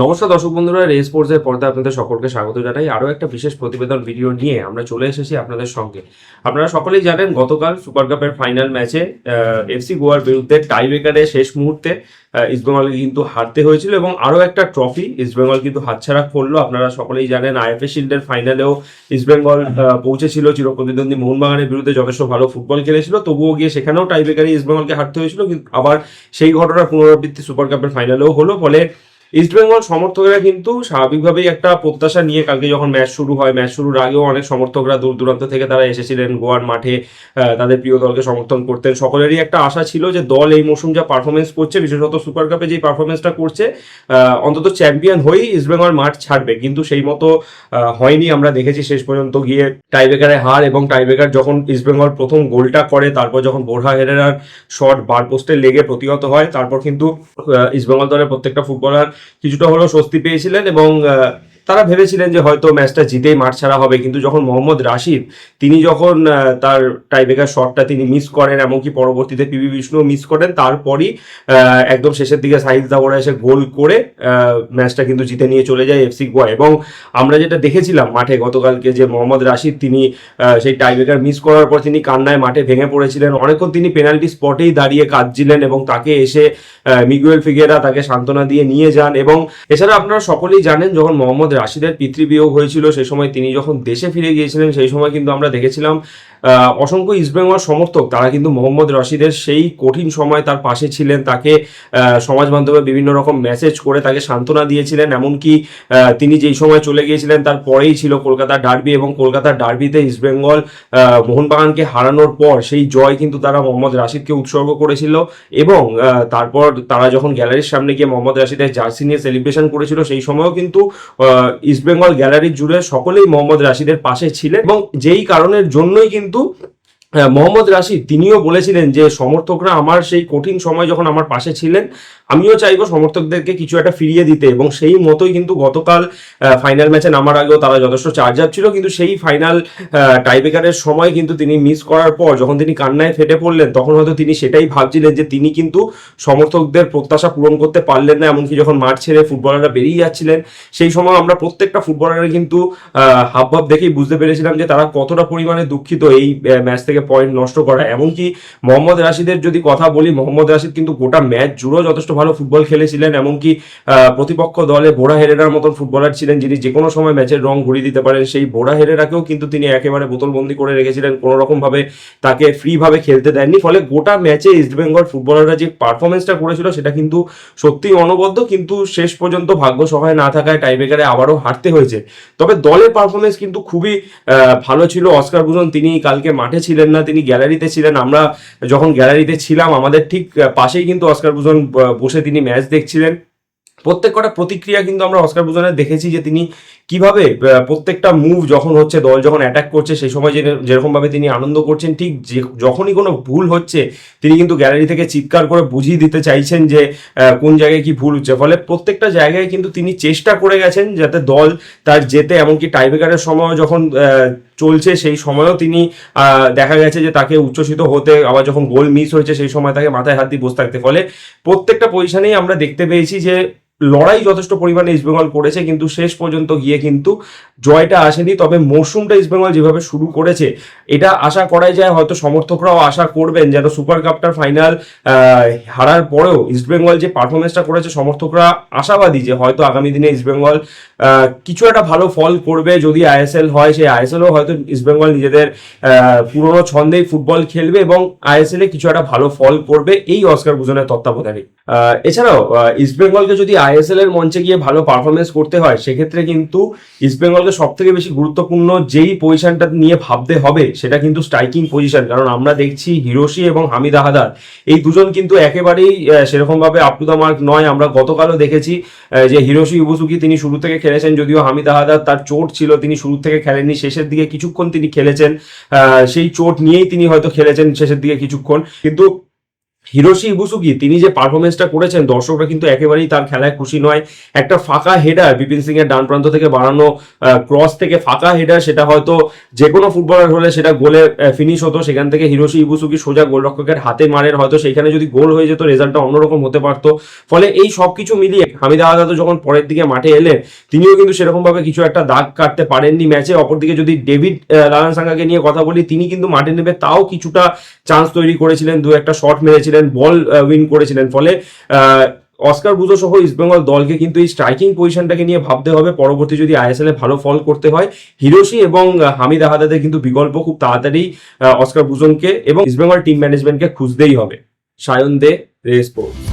নমস্কার দর্শক বন্ধুরা, রে স্পোর্টসের পর্দায় আপনাদের সকলকে স্বাগত জানাই। আরও একটা বিশেষ প্রতিবেদন ভিডিও নিয়ে আমরা চলে এসেছি আপনাদের সঙ্গে। আপনারা সকলেই জানেন, গতকাল সুপার কাপের ফাইনাল ম্যাচে এফসি গোয়ার বিরুদ্ধে টাইব্রেকারে শেষ মুহূর্তে ইস্টবেঙ্গলকে কিন্তু হারতে হয়েছিল এবং আরও একটা ট্রফি ইস্টবেঙ্গল কিন্তু হাতছাড়া করল। আপনারা সকলেই জানেন আইএফএ শিল্ডের ফাইনালেও ইস্টবেঙ্গল পৌঁছেছিল চিরপ্রতিদ্বন্দ্বী মোহনবাগানের বিরুদ্ধে, যথেষ্ট ভালো ফুটবল খেলেছিল। তবুও গিয়ে সেখানেও টাইব্রেকারে ইস্টবেঙ্গলকে হারতে হয়েছিল, কিন্তু আবার সেই ঘটনার পুনরাবৃত্তি সুপার কাপের ফাইনালেও হলো। ফলে ইস্টবেঙ্গল সমর্থকরা কিন্তু স্বাভাবিকভাবেই একটা প্রত্যাশা নিয়ে কালকে যখন ম্যাচ শুরু হয় ম্যাচ শুরুর আগেও অনেক সমর্থকরা দূর দূরান্ত থেকে তারা এসেছিলেন, গোয়ার মাঠে তাদের প্রিয় দলকে সমর্থন করতেন। সকলেরই একটা আশা ছিল যে দল এই মৌসুম যা পারফরমেন্স করছে, বিশেষত সুপার কাপে যে পারফরমেন্সটা করছে অন্তত চ্যাম্পিয়ন হয়েই ইস্টবেঙ্গল মাঠ ছাড়বে। কিন্তু সেই মতো হয়নি। আমরা দেখেছি শেষ পর্যন্ত গিয়ে টাইব্রেকারে হার এবং টাইব্রেকার যখন ইস্টবেঙ্গল প্রথম গোলটা করে, তারপর যখন বোরহা হেরেরার শট বার পোস্টে লেগে প্রতিহত হয়, তারপর কিন্তু ইস্টবেঙ্গল দলের প্রত্যেকটা ফুটবলার কিছুটা হলেও স্বস্তি পেয়েছিলেন এবং তারা ভেবেছিলেন যে হয়তো ম্যাচটা জিতেই মাঠ ছাড়া হবে, কিন্তু যখন মোহাম্মদ রাশিদ, তিনি যখন তার টাইব্রেকার শটটা তিনি মিস করেন এমনকি পরবর্তীতে পিবি বিষ্ণু মিস করেন, তারপরই একদম শেষের দিকে সাহিদ দাবরা এসে গোল করে ম্যাচটা কিন্তু জিতে নিয়ে চলে যায় এফসি গোয়া। এবং আমরা যেটা দেখেছিলাম মাঠে গতকালকে যে মোহাম্মদ রাশিদ, তিনি সেই টাইব্রেকার মিস করার পর তিনি কান্নায় মাঠে ভেঙে পড়েছিলেন। অনেকক্ষণ তিনি পেনাল্টি স্পটেই দাঁড়িয়ে কাঁদছিলেন এবং তাকে এসে মিগুয়েল ফিগেরা তাকে সান্ত্বনা দিয়ে নিয়ে যান। এবং এছাড়া আপনারা সকলেই জানেন, যখন মোহাম্মদ রাশিদের পিতৃবিয়োগ হয়েছিল, সেই সময় তিনি যখন দেশে ফিরে গিয়েছিলেন, সেই সময় কিন্তু আমরা দেখেছিলাম অসংখ্য ইস্টবেঙ্গল সমর্থক, তারা কিন্তু মোহাম্মদ রশিদের সেই কঠিন সময় তার পাশে ছিলেন, তাকে সমাজ বান্ধবে বিভিন্ন রকম মেসেজ করে তাকে সান্ত্বনা দিয়েছিলেন, এমনকি তিনি যেই সময় চলে গিয়েছিলেন তার পরেই ছিল কলকাতার ডার্বি এবং কলকাতার ডার্বিতে ইস্টবেঙ্গল মোহনবাগানকে হারানোর পর সেই জয় কিন্তু তারা মোহাম্মদ রাশিদকে উৎসর্গ করেছিল এবং তারপর তারা যখন গ্যালারির সামনে গিয়ে মোহাম্মদ রাশিদের জার্সি নিয়ে সেলিব্রেশন করেছিল, সেই সময়ও কিন্তু ইস্টবেঙ্গল গ্যালারির জুড়ে সকলেই মোহাম্মদ রাশিদের পাশে ছিলেন এবং যেই কারণের জন্যই কিন্তু আহ, মোহাম্মদ রাশিদ, তিনিও বলেছিলেন যে সমর্থকরা আমার সেই কঠিন সময় যখন আমার পাশে ছিলেন, আমিও চাইব সমর্থকদেরকে কিছু একটা ফিরিয়ে দিতে এবং সেই মতোই কিন্তু গতকাল ফাইনাল ম্যাচে নামার আগেও তারা যথেষ্ট চার্জার ছিল কিন্তু সেই ফাইনাল টাইব্রেকারের সময় কিন্তু তিনি মিস করার পর যখন তিনি কান্নায় ফেটে পড়লেন, তখন হয়তো তিনি সেটাই ভাবছিলেন যে তিনি কিন্তু সমর্থকদের প্রত্যাশা পূরণ করতে পারলেন না, এমনকি যখন মাঠ ছেড়ে ফুটবলাররা বেরিয়ে যাচ্ছিলেন, সেই সময় আমরা প্রত্যেকটা ফুটবলারের কিন্তু হাবভাব দেখেই বুঝতে পেরেছিলাম যে তারা কতটা পরিমাণে দুঃখিত এই ম্যাচ থেকে পয়েন্ট নষ্ট করা। এমনকি মোহাম্মদ রাশিদের যদি কথা বলি, মোহাম্মদ রাশিদ কিন্তু গোটা ম্যাচ জুড়েও যথেষ্ট ভালো ফুটবল খেলেছিলেন, এমনকি প্রতিপক্ষ দলে বোরা হেরেরার মতন ফুটবলার ছিলেন যিনি যে কোনো সময় ম্যাচের রং ঘুরিয়ে দিতে পারেন। সেই বোরা হেরেরাকেও কিন্তু তিনি একেবারে বোতলবন্দি করে রেখেছিলেন। কোনো রকম ভাবে তাকে ফ্রি ভাবে খেলতে দেননি। ফলে গোটা ম্যাচে ইস্টবেঙ্গল ফুটবলাররা যে পারফরমেন্সটা করেছিল, সেটা কিন্তু সত্যিই অনবদ্য। কিন্তু শেষ পর্যন্ত ভাগ্য সহায় না থাকায় টাইব্রেকারে আবারও হারতে হয়েছে। তবে দলের পারফরমেন্স কিন্তু খুবই ভালো ছিল। অস্কার ভূষণ তিনি কালকে মাঠে ছিলেন। না, তিনি গ্যালারিতে ছিলেন, আমরা যখন গ্যালারিতে ছিলাম, আমাদের ঠিক পাশেই কিন্তু অস্কার ভূষণ বসে তিনি ম্যাচ দেখছিলেন। প্রত্যেক কটা প্রতিক্রিয়া কিন্তু আমরা অস্কার ভূষণের দেখেছি যে তিনি কীভাবে প্রত্যেকটা মুভ যখন হচ্ছে, দল যখন অ্যাটাক করছে, সেই সময় যেরকমভাবে তিনি আনন্দ করছেন, ঠিক যে যখনই কোনো ভুল হচ্ছে, তিনি কিন্তু গ্যালারি থেকে চিৎকার করে বুঝিয়ে দিতে চাইছেন যে কোন জায়গায় কি ভুল হচ্ছে। ফলে প্রত্যেকটা জায়গায় কিন্তু তিনি চেষ্টা করে গেছেন যাতে দল তার যেতে এমনকি টাইব্রেকারের সময় যখন চলছে, সেই সময়ও তিনি দেখা গেছে যে তাকে উচ্ছ্বসিত হতে আবার যখন গোল মিস হয়েছে, সেই সময় তাকে মাথায় হাত দিয়ে বসে থাকতে। ফলে প্রত্যেকটা পজিশনেই আমরা দেখতে পেয়েছি যে লড়াই যথেষ্ট পরিমাণে ইস্টবেঙ্গল করেছে, কিন্তু শেষ পর্যন্ত গিয়ে কিন্তু জয়টা আসেনি। তবে মরশুমটা ইস্টবেঙ্গল যেভাবে শুরু করেছে, এটা আশা করাই যায়, হয়তো সমর্থকরাও আশা করবেন যেন সুপার কাপটার ফাইনাল হারার পরেও ইস্টবেঙ্গল যে পারফরমেন্সটা করেছে, সমর্থকরা আশাবাদী যে হয়তো আগামী দিনে ইস্টবেঙ্গল কিছু একটা ভালো ফল করবে। যদি আইএসএল হয়, সেই আইএসএলও হয়তো ইস্টবেঙ্গল নিজেদের পুরনো ছন্দেই ফুটবল খেলবে এবং আইএসএলে কিছু একটা ভালো ফল করবে। এই অস্কার ভূষণের তত্ত্বাবধানে এছাড়াও ইস্টবেঙ্গলকে যদি আইএসএল এর মঞ্চে গিয়ে ভালো পারফরমেন্স করতে হয়, সেক্ষেত্রে কিন্তু ইস্টবেঙ্গলকে সব থেকে বেশি গুরুত্বপূর্ণ যেই পজিশনটা নিয়ে ভাবতে হবে, সেটা কিন্তু স্ট্রাইকিং পজিশন কারণ আমরা দেখছি হিরোশি এবং হামিদ আহাদার এই দুজন কিন্তু একেবারেই সেরকমভাবে আপ টু দ্য মার্ক নয়। আমরা গতকালও দেখেছি যে হিরোশি ইবুসুকি তিনি শুরু থেকে খেলেছেন, যদিও হামিদ আহাদার তার চোট ছিল, তিনি শুরু থেকে খেলেননি, শেষের দিকে কিছুক্ষণ তিনি খেলেছেন সেই চোট নিয়েই তিনি হয়তো খেলেছেন, শেষের দিকে কিছুক্ষণ। কিন্তু হিরোশি ইবুসুকি, তিনি যে পারফরমেন্সটা করেছেন, দর্শকরা কিন্তু একেবারেই তার খেলায় খুশি নয়। একটা ফাঁকা হেডার বিপিন সিং এর ডান প্রান্ত থেকে বাড়ানো ক্রস থেকে ফাঁকা হেডার সেটা হয়তো যে কোনো ফুটবলার হলে সেটা গোলে ফিনিশ হতো। সেখান থেকে হিরোশি ইবুসুকি সোজা গোলরক্ষকের হাতে মারের, হয়তো সেখানে যদি গোল হয়ে যেত রেজাল্টটা অন্যরকম হতে পারতো। ফলে এই সব কিছু মিলিয়ে হামিদা আজাদ যখন পরের দিকে মাঠে এলেন, তিনিও কিন্তু সেরকম ভাবে কিছু একটা দাগ কাটতে পারেননি ম্যাচে। অপরদিকে যদি ডেভিড লালান সাঙ্গাকে নিয়ে কথা বলি, তিনি কিন্তু মাঠে নেবে তাও কিছুটা চান্স তৈরি করেছিলেন। দু একটা শট মেরেছিলেন। বল উইন করেছিলেন। ফলে অস্কার বুজো সহ ইস্টবেঙ্গল দলকে কিন্তু এই স্ট্রাইকিং পজিশনটাকে নিয়ে ভাবতে হবে। পরবর্তী যদি আইএসএল এ ভালো ফল করতে হয়, হিরোশি এবং হামিদ আহাদাদের কিন্তু বিকল্প খুব তাড়াতাড়ি অস্কার বুজনকে এবং ইস্টবেঙ্গল টিম ম্যানেজমেন্টকে খুঁজতেই হবে। সায়ন দে, রে স্পোর্টস